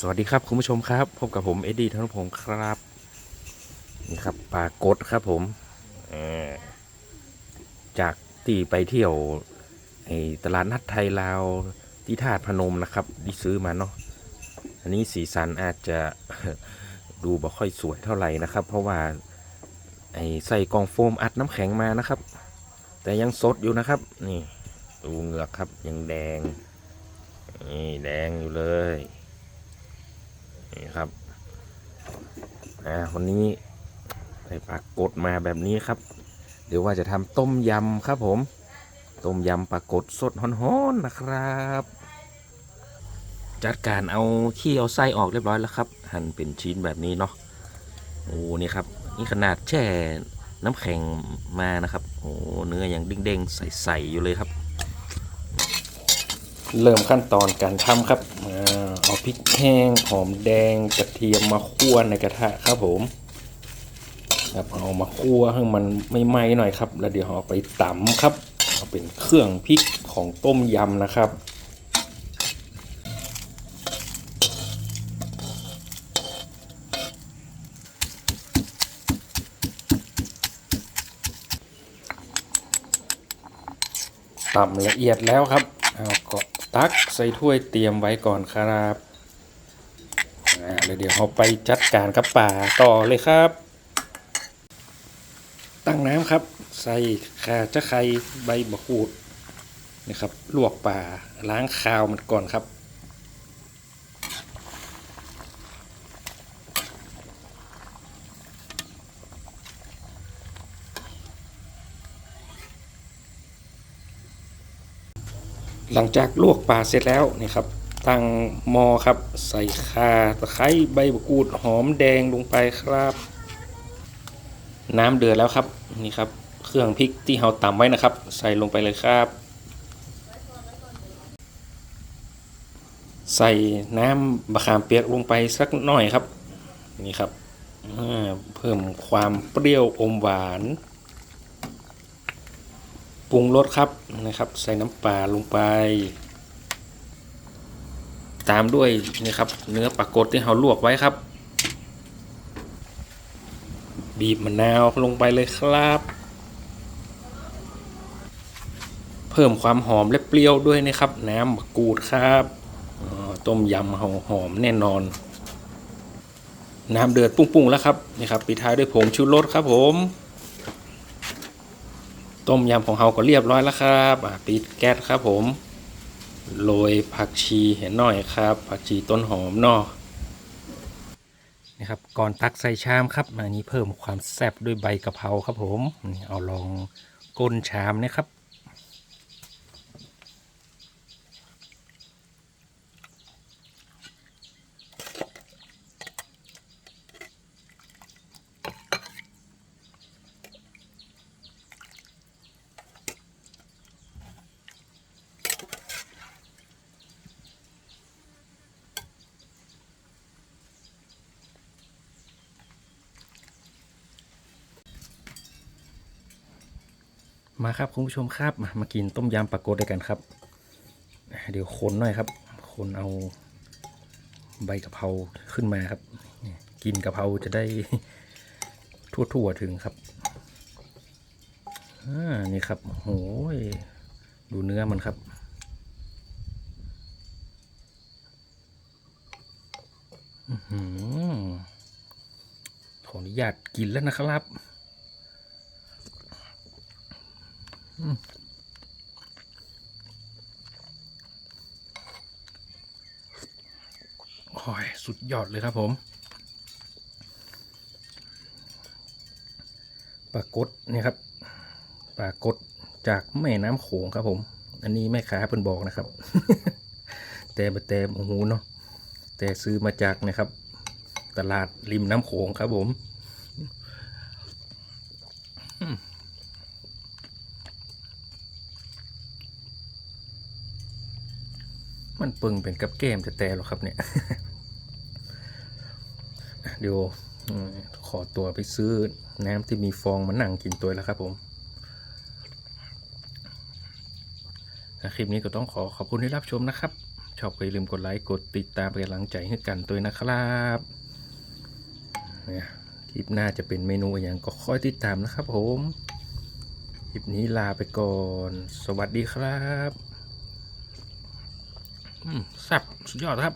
สวัสดีครับคุณผู้ชมครับพบกับผมเอ็ดดี้ธนพงศ์ครับ นี่ครับปลากดครับผมจากที่ไปเที่ยวตลาดนัดไทยลาวที่ธาตุพนมนะครับที่ซื้อมาเนาะอันนี้สีสันอาจจะดูบ่ค่อยสวยเท่าไหร่นะครับ เพราะว่าไอ้ใส่กองโฟมอัดน้ำแข็งมานะครับ แต่ยังสดอยู่นะครับ นี่ดูเหงือกครับยังแดงนี่แดงอยู่เลย นี่ครับอ่าวันนี้ได้ปลากดมาแบบนี้ครับ เดี๋ยวว่าจะทำต้มยำครับผม ต้มยำปลากดสดฮ้อนๆนะครับ จัดการเอาขี้เอาไส้ออกเรียบร้อยแล้วครับ หั่นเป็นชิ้นแบบนี้เนาะโอ้นี่ครับ นี่ขนาดแช่น้ำแข็งมานะครับโอ้เนื้อยังเด้งๆใสๆอยู่เลยครับ เริ่มขั้นตอนการทำครับอ่า เอาพริกแห้งหอมแดงกระเทียมมาคั่วในกระทะครับผมครับเอามาคั่วให้มันไม่ไหม้หน่อยครับ แล้วเดี๋ยวเอาไปตำครับเอาเป็นเครื่องพริกของต้มยำนะครับตำละเอียดแล้วครับเอาก็ ตักใส่ถ้วยเตรียมไว้ก่อนครับเดี๋ยวเราไปจัดการกับป่าต่อเลยครับ ตั้งน้ำครับ ใส่ข่าจะไคร้ใบมะกรูดนะครับ ลวกป่าล้างคาวมันก่อนครับ หลังจากลวกปลาเสร็จแล้วนี่ครับตั้งหม้อครับ ใส่ข่าตะไคร้ใบมะกรูดหอมแดงลงไปครับ น้ำเดือดแล้วครับนี่ครับ เครื่องพริกที่เราตำไว้นะครับ ใส่ลงไปเลยครับ ใส่น้ำมะขามเปียกลงไปสักหน่อยครับ นี่ครับเพิ่มความเปรี้ยวอมหวาน ปรุงรสครับนะครับ ใส่น้ำปลาลงไป ตามด้วยนี่ครับ เนื้อปลากดที่เราลวกไว้ครับ บีบมะนาวลงไปเลยครับ เพิ่มความหอมและเปรี้ยวด้วยนะครับ น้ำมะกรูดครับต้มยำหอหอมแน่นอน น้ำเดือดปุ้งๆแล้วครับนี่ครับปิดท้ายด้วยผงชูรสครับผม ต้มยำของเราก็เรียบร้อยแล้วครับปิดแก๊สครับผมโรยผักชีเห็นหน่อยครับ ผักชีต้นหอมนอกนะครับก่อนตักใส่ชามครับอันนี้เพิ่มความแซ่บด้วยใบกะเพราครับผมนี่เอาลองก้นชามนะครับ มาครับคุณผู้ชมครับมามากินต้มยำปลากดด้วยกันครับ เดี๋ยวคนหน่อยครับ คนเอาใบกะเพราขึ้นมาครับ กินกะเพราจะได้ทั่วๆถึงครับอนี่ครับโอ้ยดูเนื้อมันครับอื้อหือขออนุญาตกินแล้วนะครับ โอ้ยสุดยอดเลยครับผมปลากดเนี่ยครับปลากดจากแม่น้ำโขงครับผม อันนี้แม่ค้าเพิ่นบอกนะครับ แต่แต่โอ้โหเนาะแต่ซื้อมาจากนะครับ ตลาดริมน้ำโขงครับผม มันปึงเป็นกับเกมแต่แต่หรอครับเนี่ยเดี๋ยวขอตัวไปซื้อน้ำที่มีฟองมันนั่งกินตัวแล้วครับผมคลิปนี้ก็ต้องขอขอบคุณที่รับชมนะครับ ชอบก็อย่าลืมกดไลค์กดติดตามเป็นกำลังใจให้กันตัวนะครับคลิปหน้าจะเป็นเมนูอย่างก็ค่อยติดตามนะครับผม คลิปนี้ลาไปก่อน สวัสดีครับ แซ่บสุดยอดครับ